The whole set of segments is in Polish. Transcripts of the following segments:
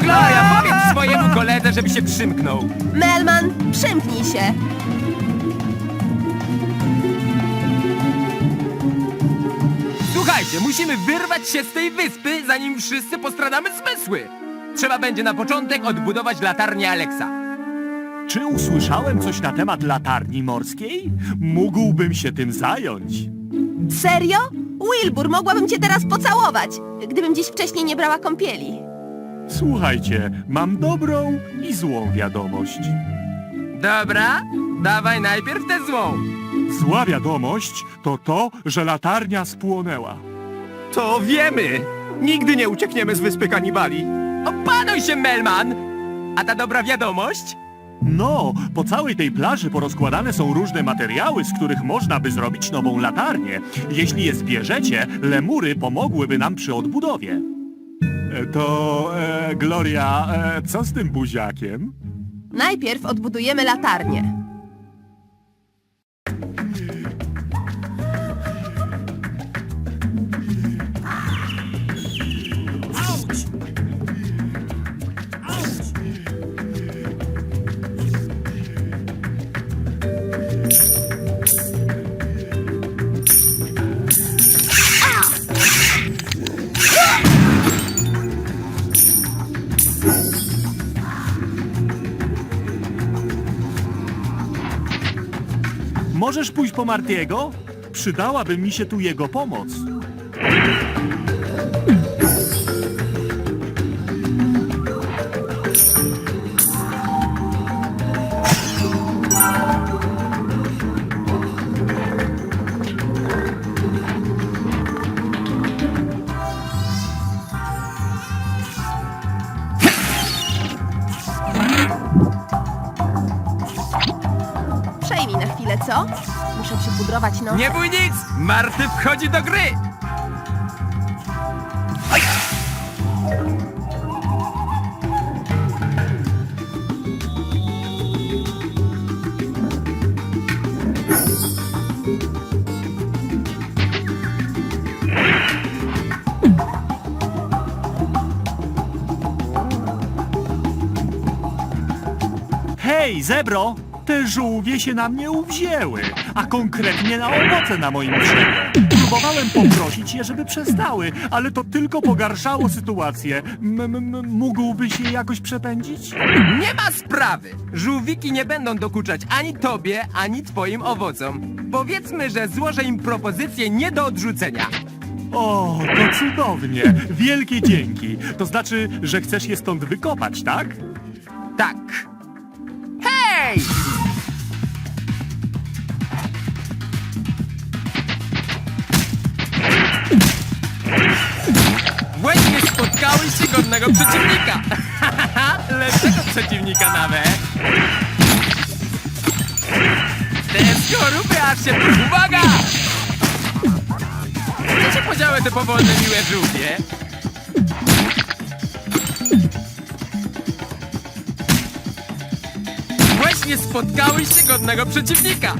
Gloria, powiedz swojemu koledze, żeby się przymknął. Melman, przymknij się. Słuchajcie, musimy wyrwać się z tej wyspy, zanim wszyscy postradamy zmysły. Trzeba będzie na początek odbudować latarnię Alexa. Czy usłyszałem coś na temat latarni morskiej? Mógłbym się tym zająć. Serio? Wilbur, mogłabym cię teraz pocałować, gdybym dziś wcześniej nie brała kąpieli. Słuchajcie, mam dobrą i złą wiadomość. Dobra, dawaj najpierw tę złą. Zła wiadomość to to, że latarnia spłonęła. To wiemy! Nigdy nie uciekniemy z wyspy kanibali. Opanuj się, Melman! A ta dobra wiadomość? No, po całej tej plaży porozkładane są różne materiały, z których można by zrobić nową latarnię. Jeśli je zbierzecie, lemury pomogłyby nam przy odbudowie. E, To, e, Gloria, e, co z tym buziakiem? Najpierw odbudujemy latarnię. Możesz pójść po Martiego? Przydałaby mi się tu jego pomoc. Marty wchodzi do gry! Hej, zebro! Te żółwie się na mnie uwzięły, a konkretnie na owoce na moim drzewie. Próbowałem poprosić je, żeby przestały, ale to tylko pogarszało sytuację. M -m mógłbyś je jakoś przepędzić? Nie ma sprawy! Żółwiki nie będą dokuczać ani tobie, ani twoim owocom. Powiedzmy, że złożę im propozycję nie do odrzucenia. O, to cudownie! Wielkie dzięki! To znaczy, że chcesz je stąd wykopać, tak? Tak. Hej! Spotkałeś się godnego przeciwnika. Lepszego przeciwnika nawet. Te skorupy aż się... Uwaga! Gdzie się podziały te powolne miłe żółwie? Właśnie spotkałeś się godnego przeciwnika.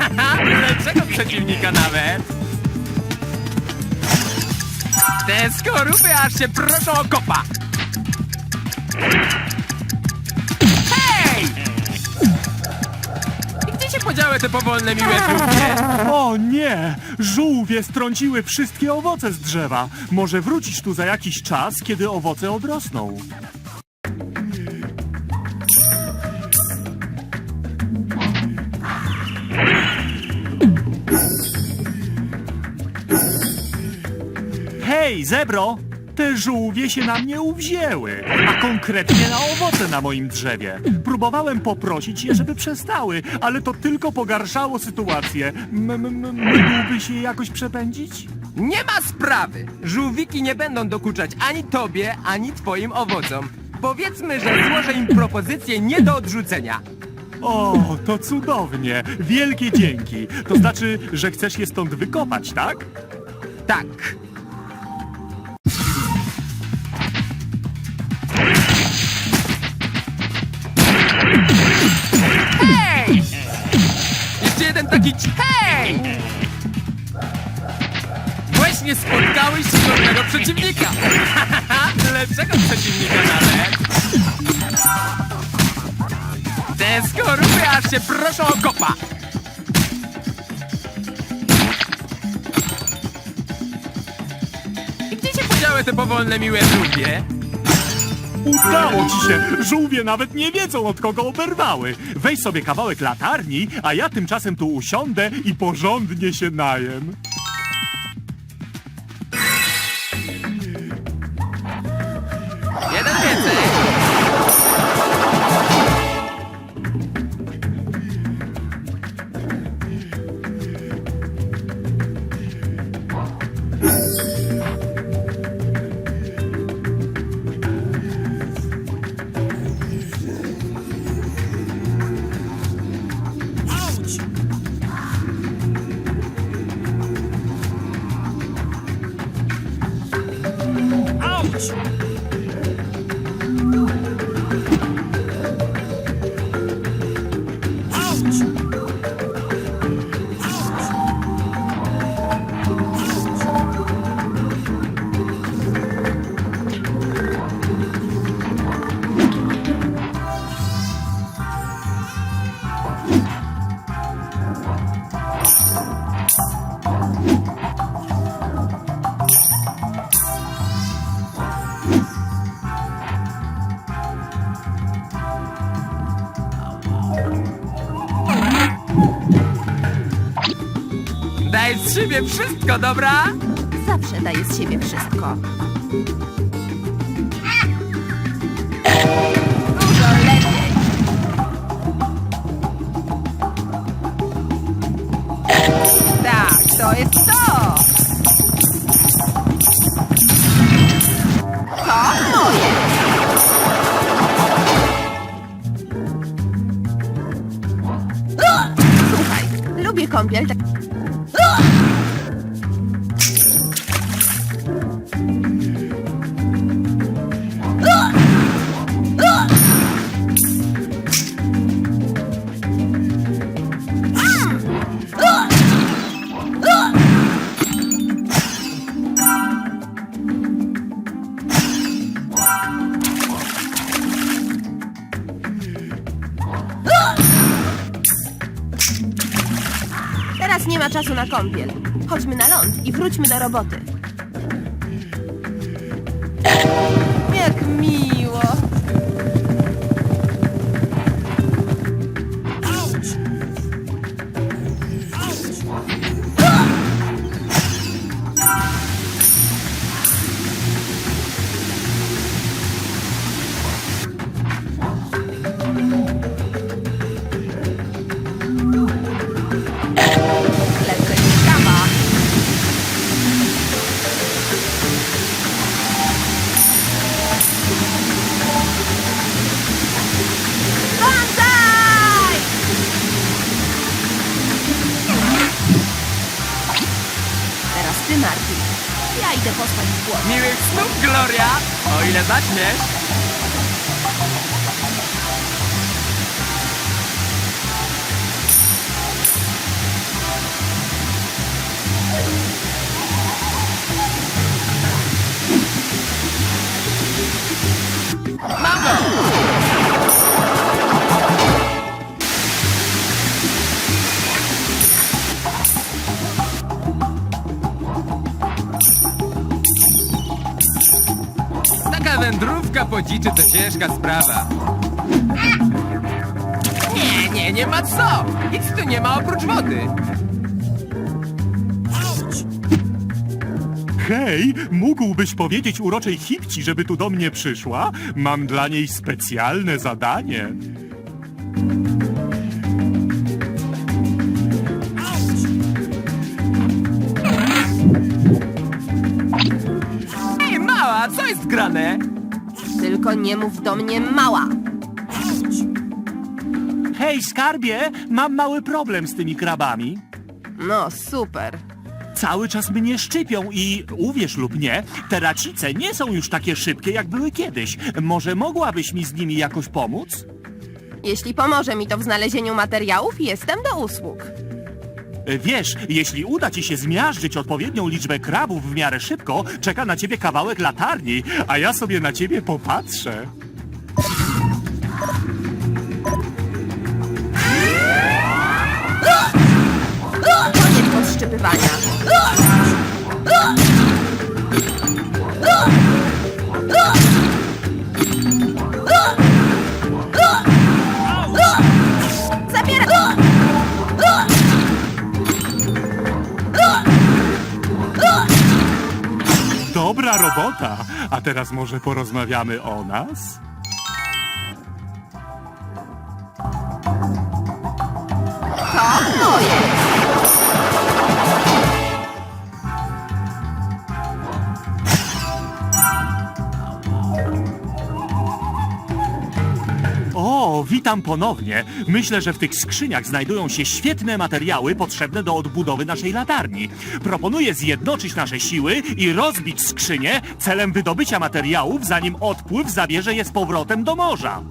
Lepszego przeciwnika nawet. Te skorupy aż się proszą o kopa. Hej! I Gdzie się podziały te powolne miłe żółwie? O nie! Żółwie strąciły wszystkie owoce z drzewa. Może wrócisz tu za jakiś czas, kiedy owoce odrosną. Hej, zebro! Te żółwie się na mnie uwzięły, a konkretnie na owoce na moim drzewie. Próbowałem poprosić je, żeby przestały, ale to tylko pogarszało sytuację. M- m- m- mógłbyś je jakoś przepędzić? Nie ma sprawy! Żółwiki nie będą dokuczać ani tobie, ani twoim owocom. Powiedzmy, że złożę im propozycję nie do odrzucenia. O, to cudownie! Wielkie dzięki! To znaczy, że chcesz je stąd wykopać, tak? Tak. Jeszcze jeden taki... c- Hej! Właśnie nie spotkałeś żadnego przeciwnika. Lepszego przeciwnika nawet. Te skorupy aż się proszą o kopa. I gdzie się podziały te powolne miłe żółwie? Udało ci się! Żółwie nawet nie wiedzą, od kogo oberwały. Weź sobie kawałek latarni, a ja tymczasem tu usiądę i porządnie się najem. Siebie wszystko, dobra? Zawsze daję z siebie wszystko. Kąpiel. Chodźmy na ląd i wróćmy do roboty. O Wędrówka po dziczy to ciężka sprawa. Nie, nie, nie ma co! Nic tu nie ma oprócz wody. Hej, mógłbyś powiedzieć uroczej hipci, żeby tu do mnie przyszła? Mam dla niej specjalne zadanie. Grane? Tylko nie mów do mnie mała. Hej, skarbie, mam mały problem z tymi krabami. No, super. Cały czas mnie szczypią i uwierz lub nie, te racice nie są już takie szybkie, jak były kiedyś. Może mogłabyś mi z nimi jakoś pomóc? Jeśli pomoże mi to w znalezieniu materiałów, jestem do usług. E, Wiesz, jeśli uda ci się zmiażdżyć odpowiednią liczbę krabów w miarę szybko, czeka na ciebie kawałek latarni, a ja sobie na ciebie popatrzę. Podszczypywania. Dobra robota! A teraz może porozmawiamy o nas? To moje. Witam ponownie. Myślę, że w tych skrzyniach znajdują się świetne materiały potrzebne do odbudowy naszej latarni. Proponuję zjednoczyć nasze siły i rozbić skrzynie celem wydobycia materiałów, zanim odpływ zabierze je z powrotem do morza.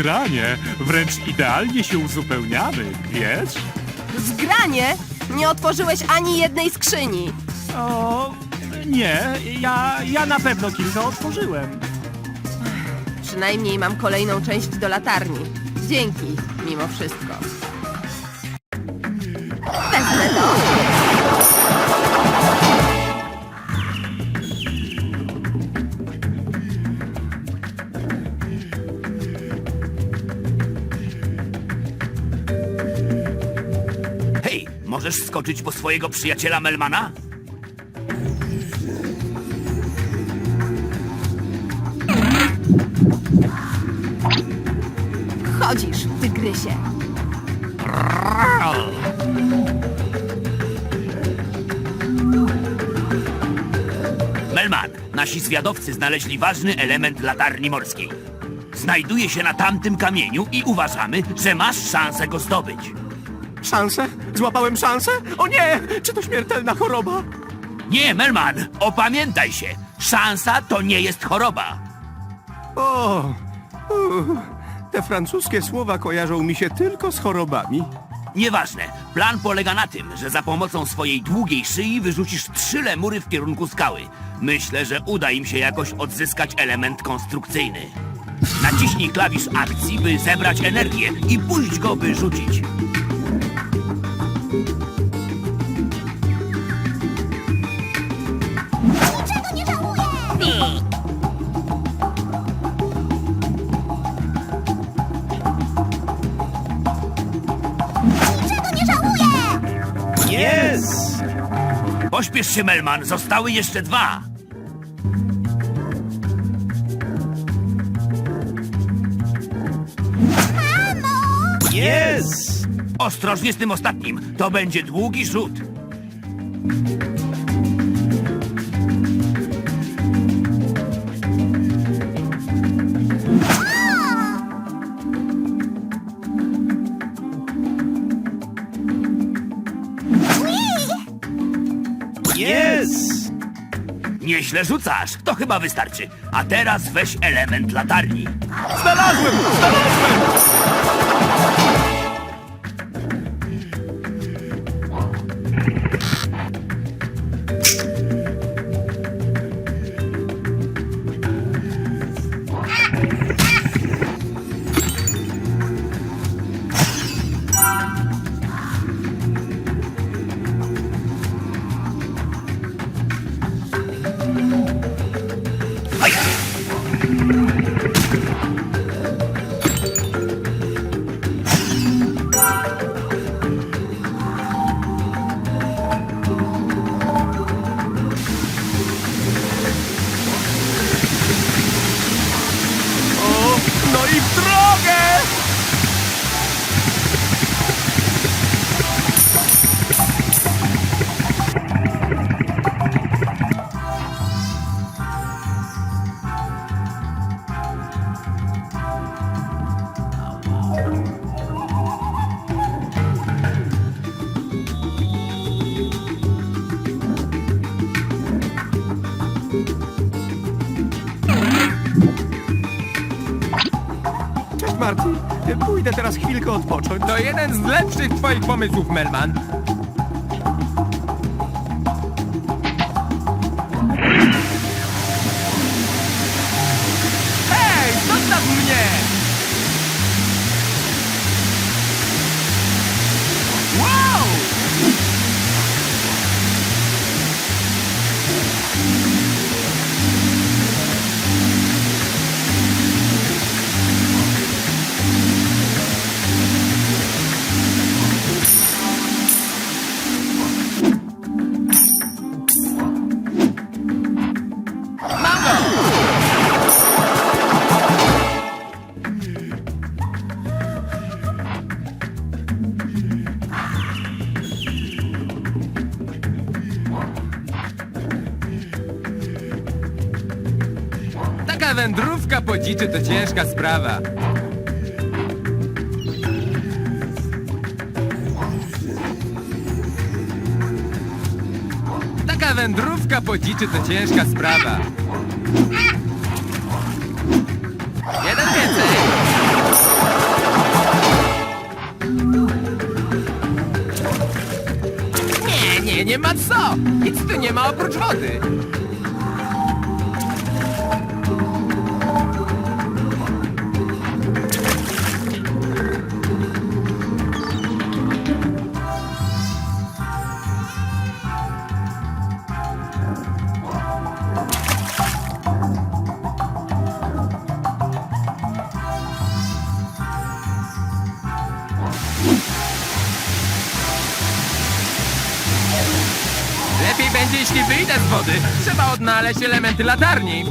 Zgranie! Wręcz idealnie się uzupełniamy, wiesz? Zgranie! Nie otworzyłeś ani jednej skrzyni. O, nie, ja, ja na pewno kilka otworzyłem. Przynajmniej mam kolejną część do latarni. Dzięki, mimo wszystko. Wezmę to. Skoczyć po swojego przyjaciela Melmana? Chodzisz, tygrysie. Melman, nasi zwiadowcy znaleźli ważny element latarni morskiej. Znajduje się na tamtym kamieniu i uważamy, że masz szansę go zdobyć. Szansę? Złapałem szansę? O nie! Czy to śmiertelna choroba? Nie, Melman, opamiętaj się. Szansa to nie jest choroba. O! uff, te francuskie słowa kojarzą mi się tylko z chorobami. Nieważne. Plan polega na tym, że za pomocą swojej długiej szyi wyrzucisz trzy lemury w kierunku skały. Myślę, że uda im się jakoś odzyskać element konstrukcyjny. Naciśnij klawisz akcji, by zebrać energię i puść go, by Pośpiesz się, Melman, zostały jeszcze dwa. Jest! Ostrożnie z tym ostatnim, to będzie długi rzut. Nieźle rzucasz, to chyba wystarczy. A teraz weź element latarni. Znalazłem! Znalazłem! Marty. Pójdę teraz chwilkę odpocząć. To jeden z lepszych twoich pomysłów, Melman. Wędrówka po dziczy to ciężka sprawa. Taka wędrówka po dziczy to ciężka sprawa. Jeden więcej. Nie, nie, nie ma co. Nic tu nie ma oprócz wody. Wody. Trzeba odnaleźć elementy latarni.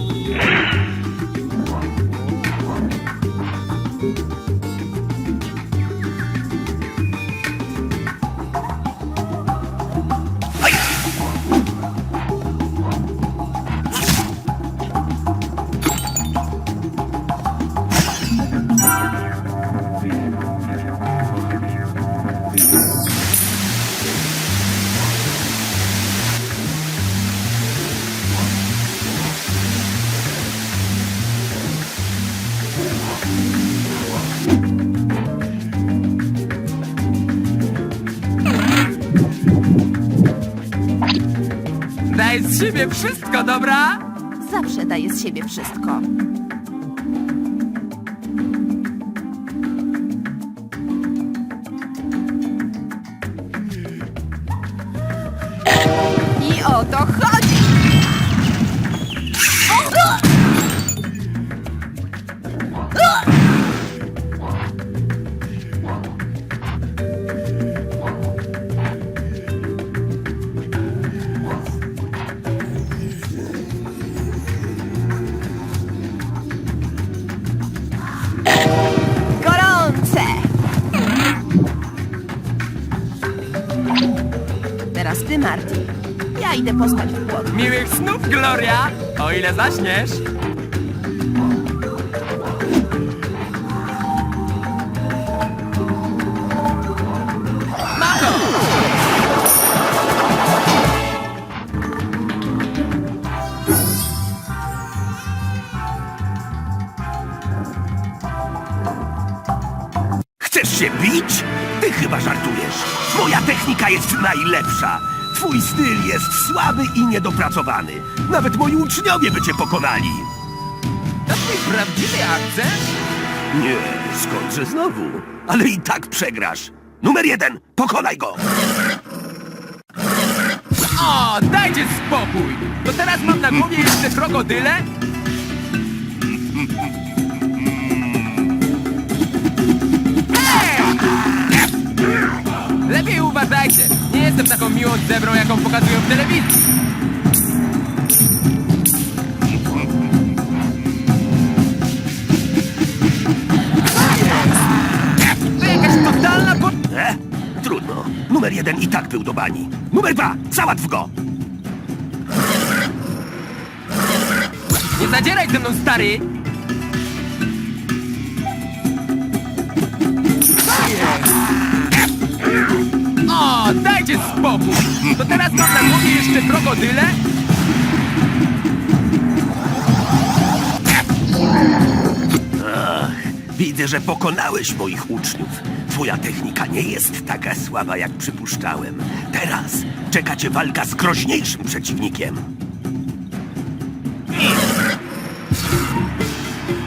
Siebie wszystko, dobra? Zawsze daję z siebie wszystko. Ty, Marty. Ja idę pospać w błoto. Miłych snów, Gloria! O ile zaśniesz. Najlepsza. Twój styl jest słaby i niedopracowany. Nawet moi uczniowie by cię pokonali. To twój prawdziwy akcent? Nie, skądże znowu? Ale i tak przegrasz. Numer jeden, pokonaj go! O, dajcie spokój! To teraz mam na głowie jeszcze krokodyle? Ej! Lepiej uważajcie! Jestem taką miłą zebrą, jaką pokazują w telewizji. To jakaś totalna po... E? Trudno. Numer jeden i tak był do bani. Numer dwa, załatw go! Nie zadzieraj ze mną, stary! Dajcie spokój! To teraz mam na głowie jeszcze krokodyle? Widzę, że pokonałeś moich uczniów. Twoja technika nie jest taka słaba, jak przypuszczałem. Teraz czeka cię walka z groźniejszym przeciwnikiem.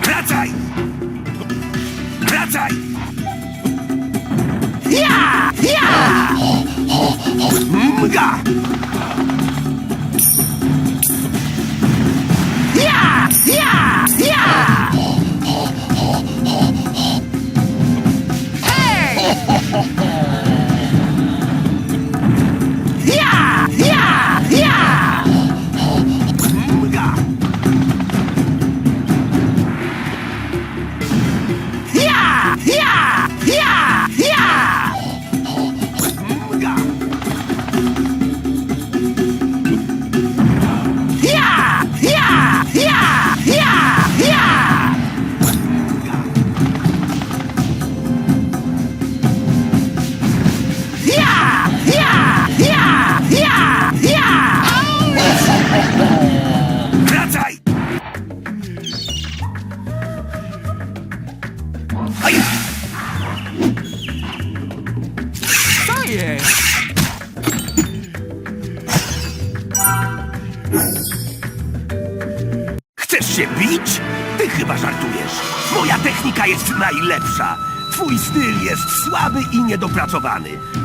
Wracaj! Wracaj! Ja! Yeah! Yeah! Yeah! Yeah! Yeah! Hey!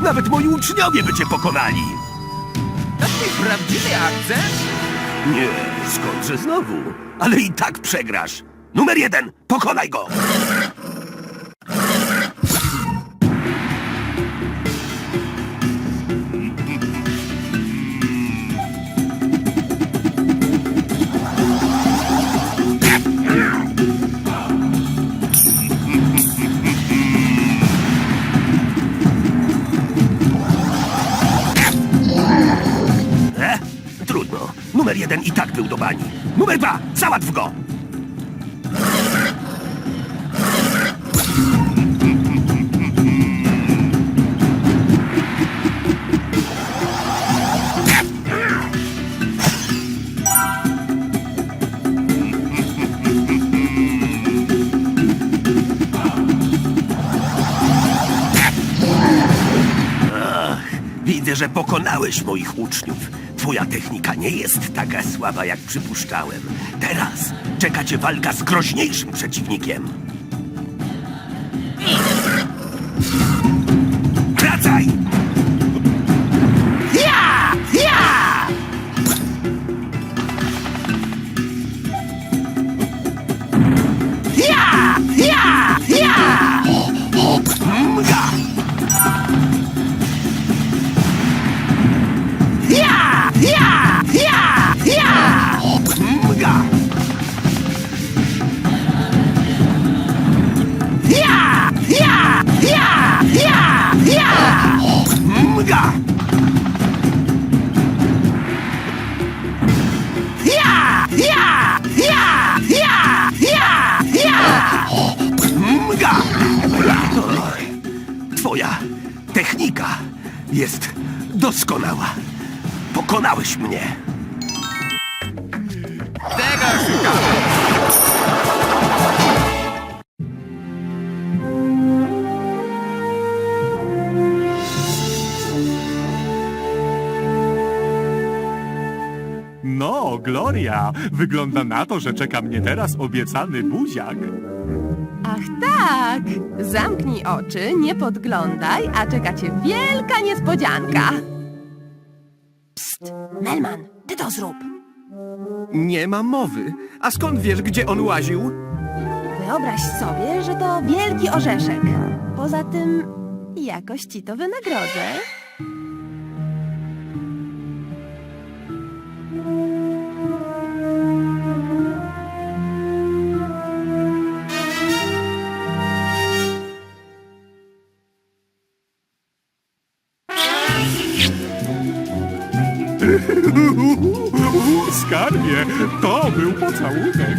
Nawet moi uczniowie by cię pokonali. Taki prawdziwy akcent? Nie, skądże znowu? Ale i tak przegrasz. Numer jeden, pokonaj go! Jeden i tak był do bani. Numer dwa, załatw go! Widzę, że pokonałeś moich uczniów. Twoja technika nie jest taka słaba, jak przypuszczałem. Teraz czeka cię walka z groźniejszym przeciwnikiem. Mga! Ja! Ja! Ja! Ja! Ja! Ja! Mga! Oj, Twoja technika jest doskonała. Pokonałeś mnie. Tego szukam. Gloria, wygląda na to, że czeka mnie teraz obiecany buziak. Ach tak! Zamknij oczy, nie podglądaj, a czeka cię wielka niespodzianka. Psst! Melman, ty to zrób. Nie ma mowy. A skąd wiesz, gdzie on łaził? Wyobraź sobie, że to wielki orzeszek. Poza tym, jakoś ci to wynagrodzę. Skarbie, to był pocałunek.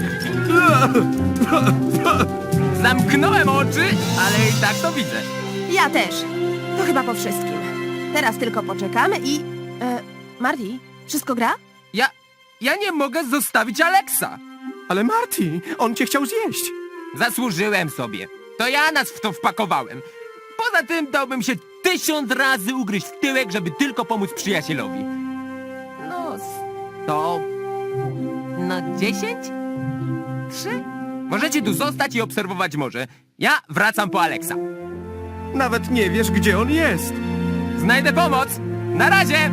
Zamknąłem oczy, ale i tak to widzę. Ja też. To chyba po wszystkim. Teraz tylko poczekamy i... E, Marty, wszystko gra? Ja... ja nie mogę zostawić Alexa. Ale Marty, on cię chciał zjeść. Zasłużyłem sobie. To ja nas w to wpakowałem. Poza tym dałbym się tysiąc razy ugryźć w tyłek, żeby tylko pomóc przyjacielowi. No, sto... No, dziesięć? Trzy? Możecie tu zostać i obserwować morze. Ja wracam po Aleksa. Nawet nie wiesz, gdzie on jest. Znajdę pomoc. Na razie!